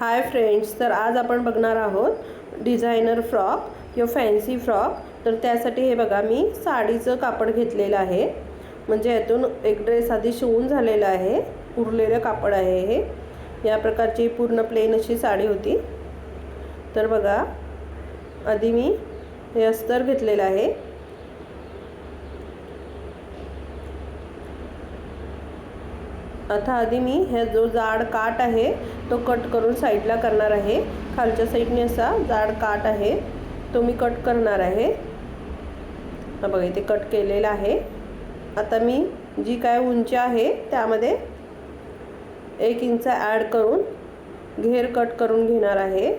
Hi friends तर आज आपण बघणार आहोत डिझायनर फ्रॉक किंवा फॅन्सी फ्रॉक. तर त्यासाठी हे बघा मी साडीचं कापड घेतलेलं आहे. म्हणजे यातून एक ड्रेस आधी शिवून झालेला आहे. उरलेलं कापड आहे हे. या प्रकारची पूर्ण प्लेन अशी साडी होती. तर बघा आधी मी हे अस्तर घेतलेलं आहे. आता आधी मी हे जो जाड काट आहे तो कट करून साईडला करणार आहे. खालच्या साईडने असा जाड काट आहे तो मी कट करणार आहे. हा बघा इथे कट केलेला आहे. आता मी जी काय उंची आहे त्यामध्ये एक इंच ॲड करून घेर कट करून घेणार आहे.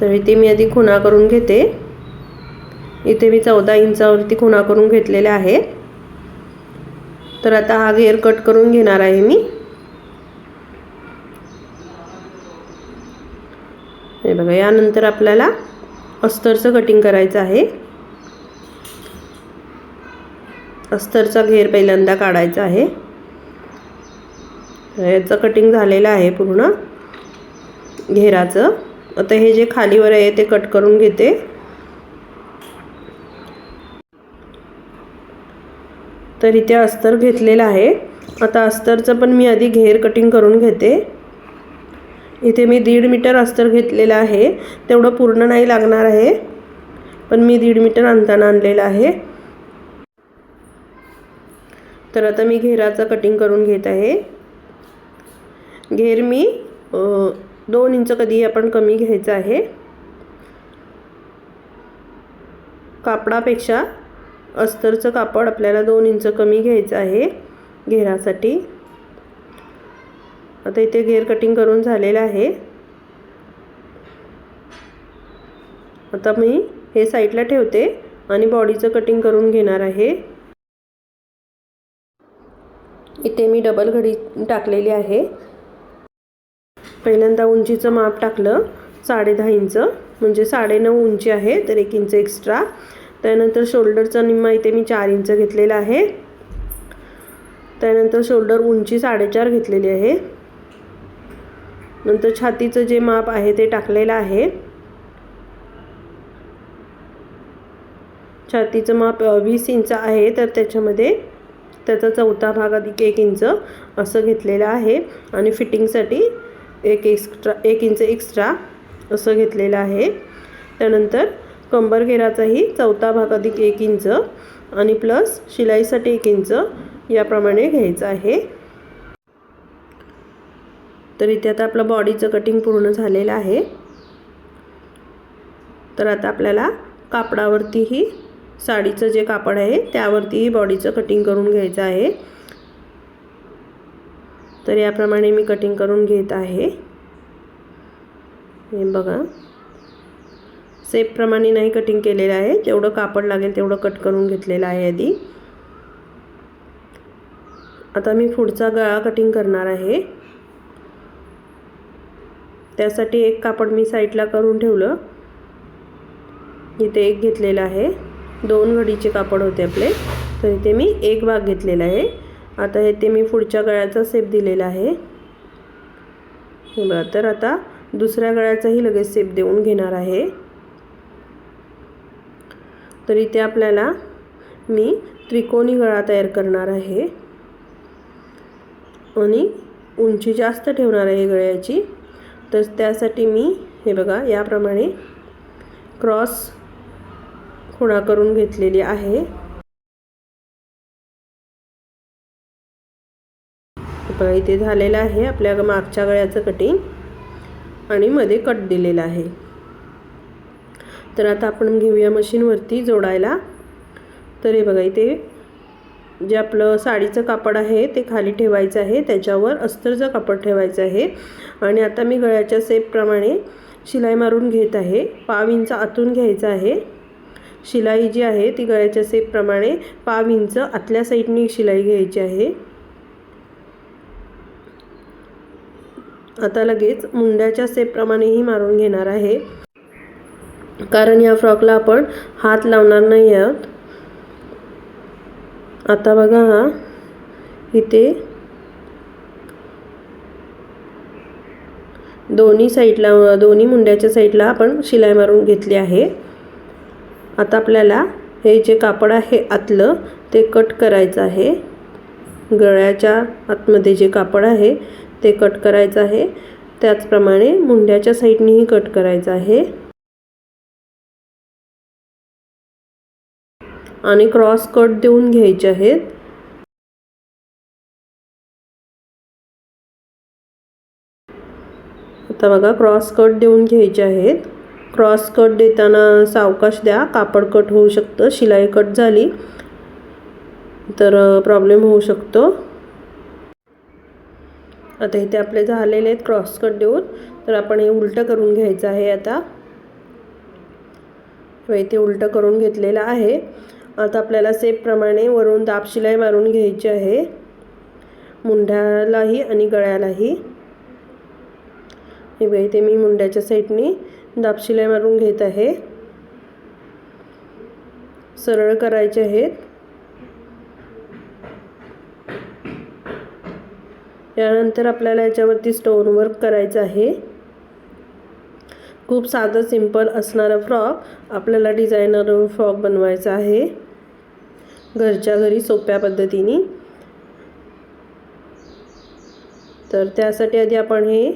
तर इथे मी आधी खुणा करून घेते. इथे मी चौदा इंचावरती खुणा करून घेतलेल्या आहेत तर आता हा घेर कट करून घेणार आहे मी. हे बघा यानंतर आपल्याला अस्तरचं कटिंग करायचं आहे. अस्तरचा घेर पहिल्यांदा काढायचा आहे. याचं कटिंग झालेलं आहे पूर्ण घेराचं. आता हे जे खालीवर आहे ते कट करून घेते. तर इथे अस्तर घेतलेलं आहे. आता अस्तरचं पण मी आधी घेर कटिंग करून घेते. इथे मी दीड मीटर अस्तर घेतलेलं आहे. तेवढं पूर्ण नाही लागणार आहे. पण मी दीड मीटर आणताना आणलेलं आहे. तर आता मी घेराचं कटिंग करून घेत आहे. घेर मी दोन इंच कधी आपण कमी घ्यायचं आहे. कापडापेक्षा अस्तरचं कापड आपल्याला दोन इंच कमी घ्यायचं आहे घेरासाठी. आता इथे घेर कटिंग करून झालेलं आहे. आता मी हे साईडला ठेवते आणि बॉडीचं कटिंग करून घेणार आहे. इथे मी डबल घडी टाकलेली आहे. पहिल्यांदा उंचीचं माप टाकलं साडे दहा इंच म्हणजे साडेनऊ उंची आहे तर एक इंच एक्स्ट्रा त्यानंतर शोल्डरचा निम्मा इथे मी चार इंच घेतलेला आहे. त्यानंतर शोल्डर उंची साडेचार घेतलेली आहे. नंतर छातीचं जे माप आहे ते टाकलेलं आहे. छातीचं माप वीस इंच आहे तर त्याच्यामध्ये त्याचा चौथा भाग अधिक एक इंच असं घेतलेलं आहे. आणि फिटिंगसाठी एक एक्स्ट्रा एक इंच एक्स्ट्रा असं घेतलेलं आहे. त्यानंतर कंबर घेराचाही चौथा भाग अधिक एक इंच आणि प्लस शिलाईसाठी एक इंच याप्रमाणे घ्यायचं आहे. तर इथे आता आपलं बॉडीचं कटिंग पूर्ण झालेलं आहे. तर आता आपल्याला कापडावरतीही साडीचं जे कापड आहे त्यावरतीही बॉडीचं कटिंग करून घ्यायचं आहे. तर याप्रमाणे मी कटिंग करून घेत आहे. हे बघा. सेपप्रमाणे नाही कटिंग केलेलं आहे. जेवढं कापड लागेल तेवढं कट करून घेतलेलं आहे आधी. आता मी पुढचा गळा कटिंग करणार आहे. त्यासाठी एक कापड मी साईडला करून ठेवलं. इथे एक घेतलेलं आहे. दोन घडीचे कापड होते आपले. तर इथे मी एक भाग घेतलेला आहे. आता इथे मी पुढच्या गळ्याचा सेप दिलेला आहे. बरं तर आता दुसऱ्या गळ्याचाही लगेच सेप देऊन घेणार आहे. तर इथे आपल्याला मी त्रिकोणी गळा तयार करणार आहे. आणि उंची जास्त ठेवणार आहे गळ्याची. तर त्यासाठी मी हे बघा याप्रमाणे क्रॉस खुणा करून घेतलेली आहे. बघा इथे झालेलं आहे आपल्या मागच्या गळ्याचं कटिंग आणि मध्ये कट दिलेलं आहे. तर आता आपण घेऊया मशीनवरती जोडायला. तर हे बघा इथे जे आपलं साडीचं कापड आहे ते खाली ठेवायचं आहे. त्याच्यावर अस्तरचं कापड ठेवायचं आहे. आणि आता मी गळ्याच्या सेपप्रमाणे शिलाई मारून घेत आहे. पाव इंच आतून घ्यायचं आहे. शिलाई जी आहे ती गळ्याच्या सेपप्रमाणे पाव इंच आतल्या साईडनी शिलाई घ्यायची आहे. आता लगेच मुंड्याच्या सेपप्रमाणेही मारून घेणार आहे. कारण या फ्रॉकला आपण हात लावणार नाही आहोत. आता बघा हा इथे दोन्ही साईडला दोन्ही मुंड्याच्या साईडला आपण शिलाई मारून घेतली आहे. आता आपल्याला हे जे कापड आहे आतलं ते कट करायचं आहे. गळ्याच्या आतमध्ये जे कापड आहे ते कट करायचं आहे. त्याचप्रमाणे मुंड्याच्या साईडनेही कट करायचं आहे. आणि क्रॉस कट देऊन घ्यायचे आहेत. आता बघा क्रॉस कट देऊन घ्यायचे आहेत. क्रॉस कट देताना सावकाश द्या कापड कट होऊ शकतं शिलाई कट झाली तर प्रॉब्लेम होऊ शकतो. आता इथे आपले झालेले आहेत क्रॉस कट देऊन तर आपण हे उलटं करून घ्यायचं आहे आता. इथे उलटं करून घेतलेलं आहे. आता आपल्याला सेपप्रमाणे वरून दाब शिलाई मारून घ्यायची आहे. मुंढ्यालाही आणि गळ्यालाही. हे बघा इथे मी मुंड्याच्या साईडनी दाब शिलाई मारून घेत आहे. सरळ करायचे आहेत. यानंतर आपल्याला याच्यावरती स्टोन वर्क करायचं आहे. खूप साधं सिंपल असणारा फ्रॉक आपल्याला डिझायनर फ्रॉक बनवायचा आहे. घरच्या घरी सोप्या पद्धतीने. तर त्यासाठी आधी आपण हे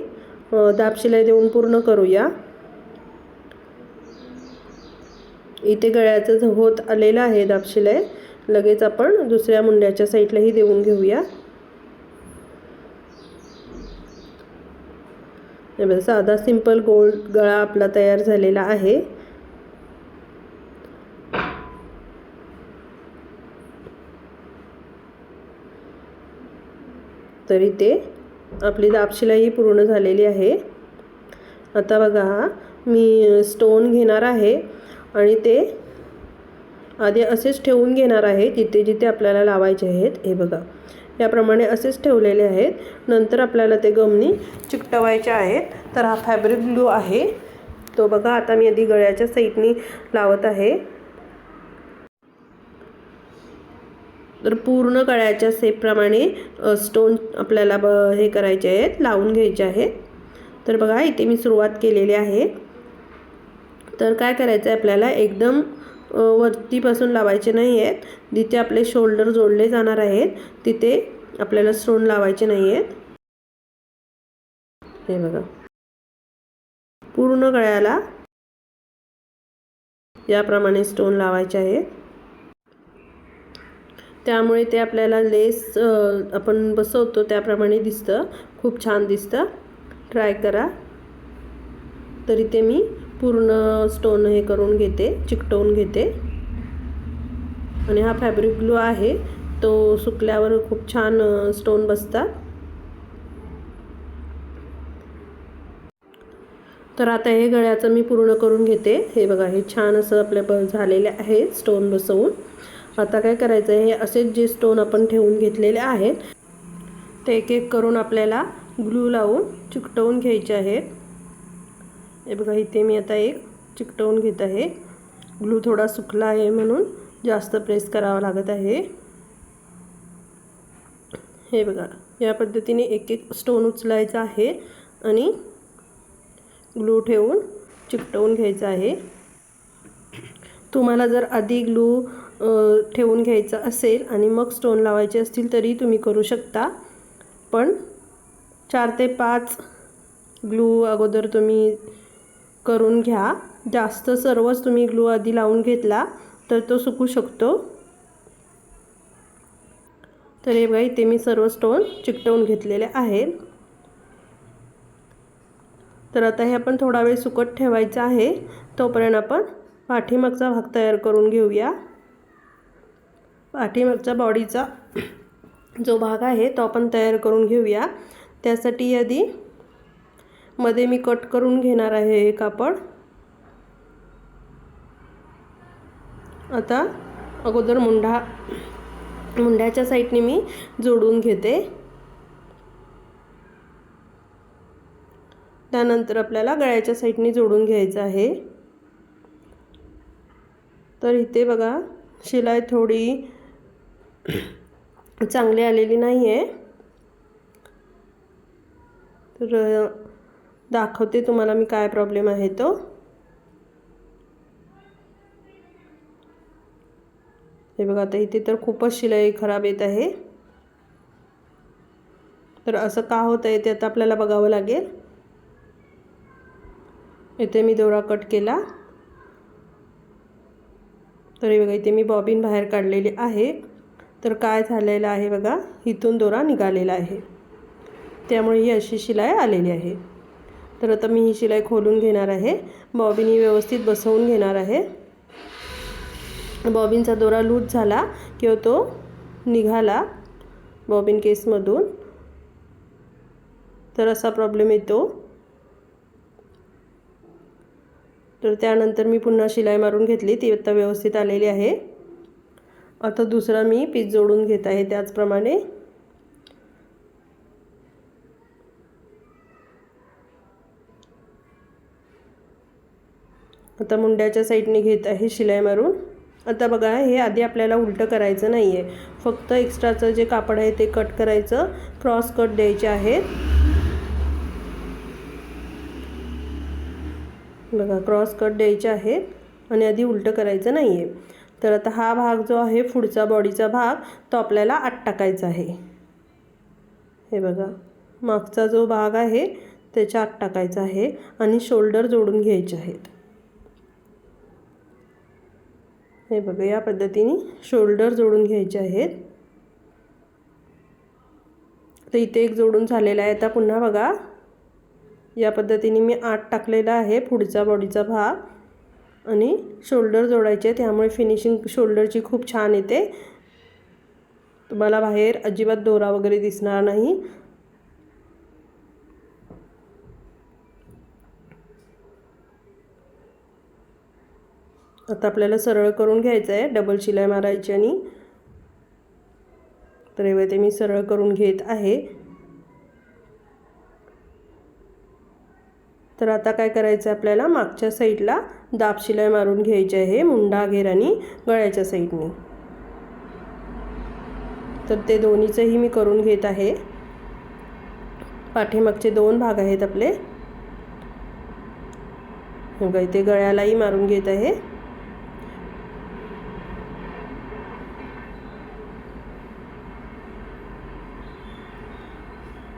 दाबशिलाई देऊन पूर्ण करूया. इथे गळ्याचं होत आलेलं आहे दाबशिलाई लगेच आपण दुसऱ्या मुंड्याच्या साईडलाही देऊन घेऊया. साधा सिंपल गोल गळा आपला तयार झालेला आहे. तर इथे आपली दाबशिलाई पूर्ण झालेली आहे. आता बघा मी स्टोन घेणार आहे आणि ते आधी असेच ठेवून घेणार आहे जिथे जिथे आपल्याला लावायचे आहेत. हे बघा याप्रमाणे असेच ठेवलेले आहेत. नंतर आपल्याला ते गमनी चिकटवायचे आहेत. तर हा फॅब्रिक ग्लू आहे. तो बघा आता मी आधी गळ्याच्या साईडनी लावत आहे. तर पूर्ण गळ्याच्या सेपप्रमाणे स्टोन आपल्याला ब हे करायचे आहेत लावून घ्यायचे आहेत. तर बघा इथे मी सुरुवात केलेली आहे. तर काय करायचं आहे आपल्याला एकदम वरतीपासून लावायचे नाही आहेत जिथे आपले शोल्डर जोडले जाणार आहेत तिथे आपल्याला स्टोन लावायचे नाही आहेत हे बघा. पूर्ण गळ्याला याप्रमाणे स्टोन लावायचे आहेत. त्यामुळे ते आपल्याला लेस आपण बसवतो त्याप्रमाणे दिसतं. खूप छान दिसतं. ट्राय करा. तरी ते मी पूर्ण स्टोन हे करून घेते चिकटवून घेते. आणि हा फॅब्रिक ग्लू आहे. तो सुकल्यावर खूप छान स्टोन बसतात. तर आता हे गळ्याचं मी पूर्ण करून घेते. हे बघा हे छान असं आपल्या ब झालेले आहे स्टोन बसवून. आता काय करायचं आहे हे असेच जे स्टोन आपण ठेवून घेतलेले आहेत ते एक एक करून आपल्याला ग्लू लावून चिकटवून घ्यायचे आहेत. हे बघा इथे मी आता एक चिकटवून घेत आहे. ग्लू थोडा सुकला आहे म्हणून जास्त प्रेस करावा लागत आहे. हे बघा या पद्धतीने एक एक स्टोन उचलायचा आहे आणि ग्लू ठेवून चिकटवून घ्यायचं आहे. तुम्हाला जर आधी ग्लू ठेवून घ्यायचं असेल आणि मग स्टोन लावायचे असतील तरी तुम्ही करू शकता. पण चार ते पाच ग्लू अगोदर तुम्ही करून घ्या. जास्त सर्वच तुम्ही ग्लू आधी लावून घेतला तर तो सुकू शकतो. तर हे बघा इथे मी सर्व स्टोन चिकटवून घेतलेले आहेत. तर आता हे आपण थोडा वेळ सुकत ठेवायचं आहे. तोपर्यंत आपण पाठीमागचा भाग तयार करून घेऊया. पाठीमागचा बॉडीचा जो भाग आहे तो आपण तयार करून घेऊया. त्यासाठी आधी मध्ये मी कट करून घेणार आहे हे कापड. आता अगोदर मुंढा मुंढ्याच्या साईडने मी जोडून घेते. त्यानंतर आपल्याला गळ्याच्या साईडने जोडून घ्यायचं आहे. तर इथे बघा शिलाई थोडी चांगली आलेली नाही आहे तर दाखवते तुम्हाला मी काय प्रॉब्लेम आहे तो. हे बघा आता इथे तर खूपच शिलाई खराब येत आहे. तर असं का होतं आहे ते आता आपल्याला बघावं लागेल. इथे मी दोरा कट केला. तर हे बघा इथे मी बॉबिन बाहेर काढलेली आहे. तर काय झालेलं आहे बघा? इथून दोरा निघालेला आहे. त्यामुळे ही अशी शिलाई आलेली आहे. तर आता मी ही शिलाई खोलून घेणार आहे. बॉबिन ही व्यवस्थित बसवून घेणार आहे. बॉबिनचा दोरा लूज झाला किंवा तो निघाला बॉबिन केसमधून तर असा प्रॉब्लेम येतो. तर त्यानंतर मी पुन्हा शिलाई मारून घेतली. ती आता व्यवस्थित आलेली आहे. आता दुसरा मी पीस जोडून घेत आहे त्याचप्रमाणे. आता मुंड्याच्या साईडने घेत आहे शिलाई मारून. आता बघा हे आधी आपल्याला उलटं करायचं नाही आहे फक्त एक्स्ट्राचं जे कापड आहे ते कट करायचं. क्रॉस कट द्यायचे आहेत. बघा क्रॉस कट द्यायचे आहेत आणि आधी उलटं करायचं नाही आहे तर आता हा भाग जो आहे पुढचा बॉडीचा भाग तो आपल्याला आत टाकायचा आहे. हे बघा मागचा जो भाग आहे त्याच्या आत टाकायचा आहे आणि शोल्डर जोडून घ्यायचे आहेत. हे बघा या पद्धतीने शोल्डर जोडून घ्यायचे आहेत. तर इथे एक जोडून झालेला आहे. आता पुन्हा बघा या पद्धतीने मी आत टाकलेला आहे पुढचा बॉडीचा भाग. आणि शोल्डर जोडायचे त्यामुळे फिनिशिंग शोल्डरची खूप छान येते. तुम्हाला बाहेर अजिबात दोरा वगैरे दिसणार नाही. आता आपल्याला सरळ करून घ्यायचं आहे डबल शिलाई मारायची आणि तर एवढे ते मी सरळ करून घेत आहे. तर आता काय करायचं आहे आपल्याला? मागच्या साईडला दाब शिलाई मारून घ्यायची आहे मुंडा घेर आणि गळ्याच्या साईडने. तर ते दोन्हीचंही मी करून घेत आहे. पाठीमागचे दोन भाग आहेत आपले. बघा इथे गळ्यालाही मारून घेत आहे.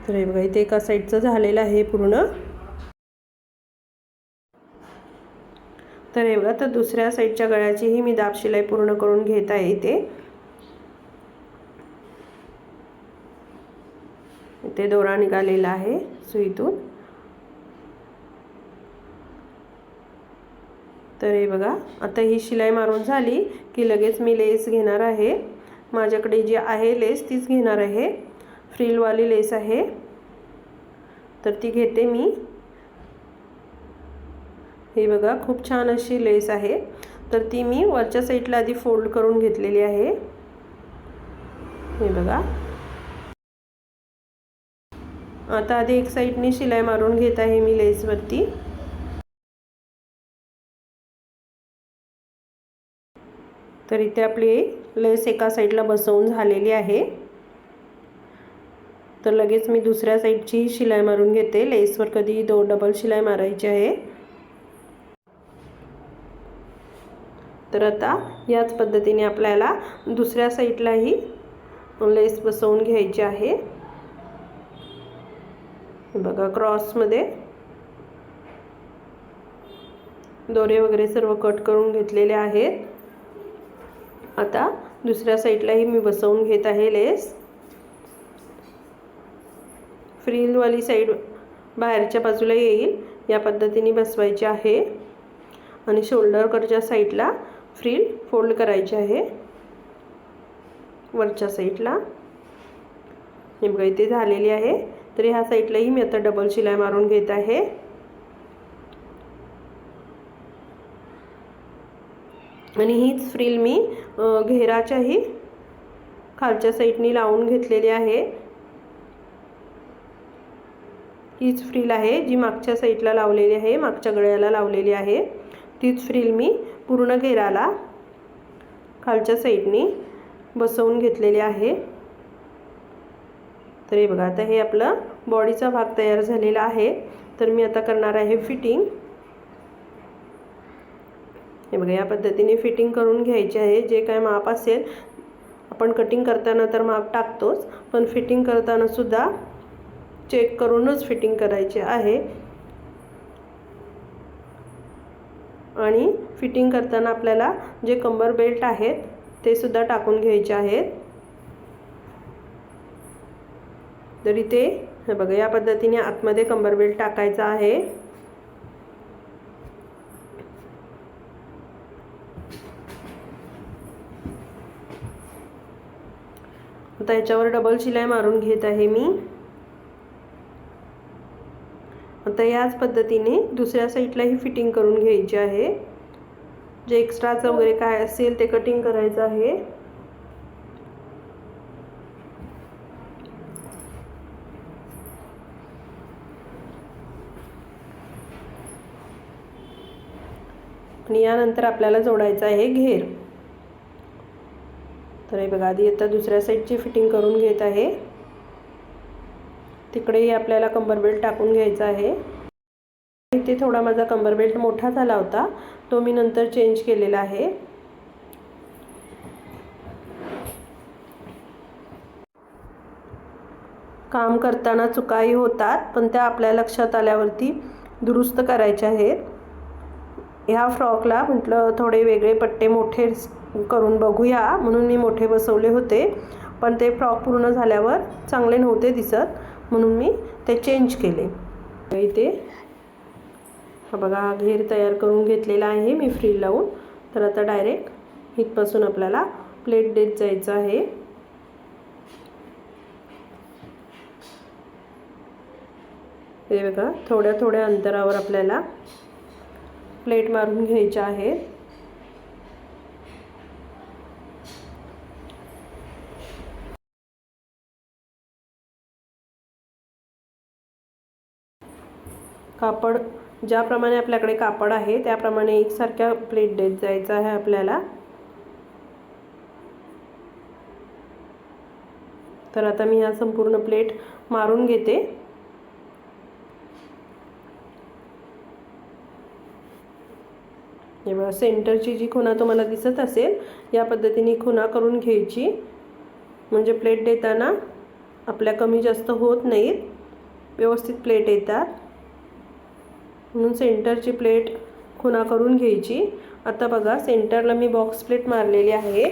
तर हे बघा इथे एका साईडचं झालेलं आहे पूर्ण. तर हे बघा तर दुसऱ्या साईडच्या गळ्याचीही मी दाब शिलाई पूर्ण करून घेत आहे इथे. इथे दोरा निघालेला आहे सुईतून तर हे बघा आता ही शिलाई मारून झाली की लगेच मी लेस घेणार आहे. माझ्याकडे जी आहे लेस तीच घेणार आहे. फ्रिलवाली लेस आहे. तर ती घेते मी. हे बघा खूप छान अशी लेस आहे. तर ती मी वरच्या साईडला आधी फोल्ड करून घेतलेली आहे. हे बघा. आता आधी एक साईडनी शिलाई मारून घेत आहे मी लेसवरती तर इथे आपली लेस एका साईडला बसवून झालेली आहे. तर लगेच मी दुसऱ्या साईडची शिलाई मारून घेते. लेसवर कधी दो डबल शिलाई मारायची आहे. तर आता याच पद्धतीने आपल्याला दुसऱ्या साईडलाही लेस बसवून घ्यायची आहे. बघा क्रॉसमध्ये दोरे वगैरे सर्व कट करून घेतलेले आहेत. आता दुसऱ्या साईडलाही मी बसवून घेत आहे लेस. फ्रीलवाली साईड बाहेरच्या बाजूला येईल या पद्धतीने बसवायची आहे. आणि शोल्डरकडच्या साईडला फ्रील फोल्ड करायचे आहे. वरच्या साईडला. हे बघा इथे झालेली आहे. तर ह्या साईडलाही मी आता डबल शिलाई मारून घेत आहे. आणि हीच फ्रील मी घेराच्याही खालच्या साईडनी लावून घेतलेली आहे. हीच फ्रील आहे जी मागच्या साईडला लावलेली आहे मागच्या गळ्याला लावलेली आहे. तीच फ्रील मी पूर्ण घेराला खालच्या साईडनी बसवून घेतलेले आहे. तर हे बघा आता हे आपलं बॉडीचा भाग तयार झालेला आहे. तर मी आता करणार आहे फिटिंग. हे बघा या पद्धतीने फिटिंग करून घ्यायची आहे. जे काय माप असेल आपण कटिंग करताना तर माप टाकतोच पण फिटिंग करताना सुद्धा चेक करूनच फिटिंग करायचे आहे. आणि फिटिंग करताना आपल्याला जे कंबर बेल्ट आहेत ते सुद्धा टाकून घ्यायचे आहेत. तर इथे हे बघा या पद्धतीने आतमध्ये कंबर बेल्ट टाकायचा आहे. आता याच्यावर डबल शिलाई मारून घेत आहे मी. आता याच पद्धतीने दुसऱ्या साईडलाही फिटिंग करून घ्यायची आहे. जे एक्स्ट्राचं वगैरे काय असेल ते कटिंग करायचं आहे. आणि यानंतर आपल्याला जोडायचं आहे घेर. तर हे बघा आधी आता दुसऱ्या साईडची फिटिंग करून घेत आहे. तिकडेही आपल्याला कंबर बेल्ट टाकून घ्यायचा आहे. इथे थोडा माझा कंबर बेल्ट मोठा झाला होता. तो मी नंतर चेंज केलेला आहे. काम करताना चुकाही होतात पण त्या आपल्या लक्षात आल्यावरती दुरुस्त करायच्या आहेत. ह्या फ्रॉकला म्हटलं थोडे वेगळे पट्टे मोठे करून बघूया म्हणून मी मोठे बसवले होते. पण ते फ्रॉक पूर्ण झाल्यावर चांगले नव्हते दिसत. म्हणून मी ते चेंज केले. इथे हा बघा हा घेर तयार करून घेतलेला आहे मी फ्री लावून. तर आता डायरेक्ट इथपासून आपल्याला प्लेट देत जायचं आहे. हे बघा थोड्या थोड्या अंतरावर आपल्याला प्लेट मारून घ्यायच्या आहेत. कापड ज्याप्रमाणे आपल्याकडे कापड आहे त्याप्रमाणे एकसारख्या प्लेट देत जायचं आहे आपल्याला. तर आता मी ह्या संपूर्ण प्लेट मारून घेते. हे बघा सेंटरची जी खुणा तुम्हाला दिसत असेल या पद्धतीने खुणा करून घ्यायची. म्हणजे प्लेट देताना आपल्या कमी जास्त होत नाहीत. व्यवस्थित प्लेट येतात. म्हणून सेंटरची प्लेट खुणा करून घ्यायची. आता बघा सेंटरला मी बॉक्स प्लेट मारलेली आहे.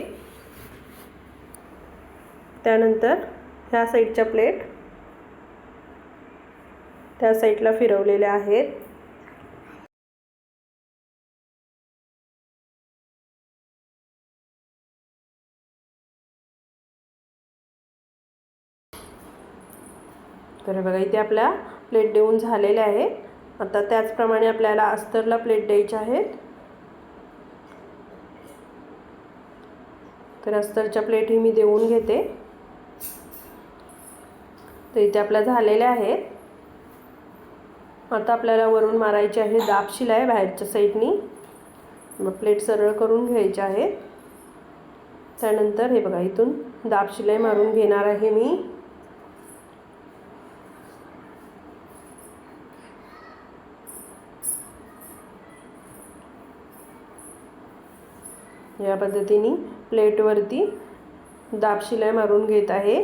त्यानंतर ह्या साईडच्या प्लेट त्या साईडला फिरवलेल्या आहेत. तर बघा इथे आपल्या प्लेट देऊन झालेल्या आहेत. आता त्याचप्रमाणे आपल्याला अस्तरला प्लेट द्यायच्या आहेत. तर अस्तरच्या प्लेटही मी देऊन घेते. तर इथे आपल्या झालेल्या आहेत. आता आपल्याला वरून मारायची आहे दाब शिलाई बाहेरच्या साईडनी मग प्लेट सरळ करून घ्यायचे आहेत. त्यानंतर हे बघा इथून दाब शिलाई मारून घेणार आहे मी. या पद्धतीने प्लेटवरती दाब शिलाई मारून घेत आहे.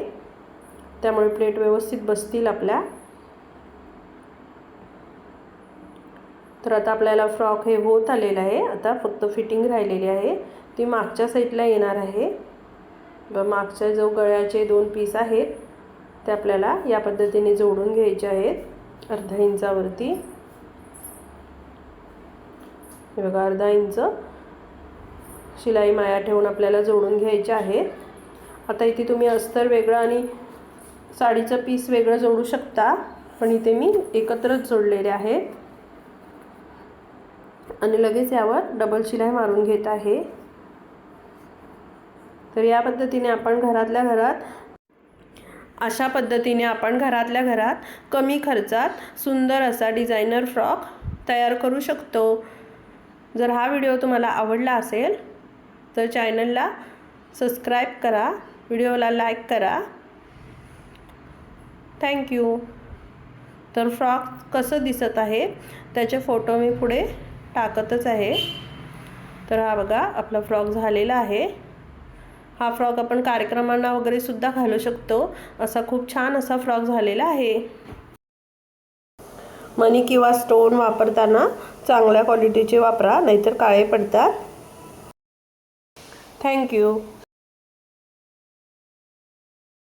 त्यामुळे प्लेट व्यवस्थित बसतील आपल्या. तर आता आपल्याला फ्रॉक हे होत आलेलं आहे. आता फक्त फिटिंग राहिलेली आहे. ती मागच्या साईडला येणार आहे. व मागच्या जो गळ्याचे दोन पीस आहेत ते आपल्याला या पद्धतीने जोडून घ्यायचे आहेत. अर्धा इंचावरती. बघा अर्धा इंच. शिलाई माया ठेवून आपल्याला जोडून घ्यायच्या आहेत आता इथे तुम्ही अस्तर वेगळं आणि साडीचं पीस वेगळं जोडू शकता. पण इथे मी एकत्रच जोडलेले आहेत आणि लगेच यावर डबल शिलाई मारून घेत आहे. तर या पद्धतीने आपण घरातल्या घरात अशा पद्धतीने आपण घरातल्या घरात कमी खर्चात सुंदर असा डिझायनर फ्रॉक तयार करू शकतो. जर हा व्हिडिओ तुम्हाला आवडला असेल तर चॅनलला सबस्क्राईब करा व्हिडिओला लाईक करा. थँक्यू तर फ्रॉक कसं दिसत आहे त्याचे फोटो मी पुढे टाकतच आहे. तर हा बघा आपला फ्रॉक झालेला आहे. हा फ्रॉक आपण कार्यक्रमांना वगैरे सुद्धा घालू शकतो. असा खूप छान असा फ्रॉक झालेला आहे. मनी किंवा स्टोन वापरताना चांगल्या क्वालिटीचे वापरा नाहीतर काळे पडतात. थँक्यू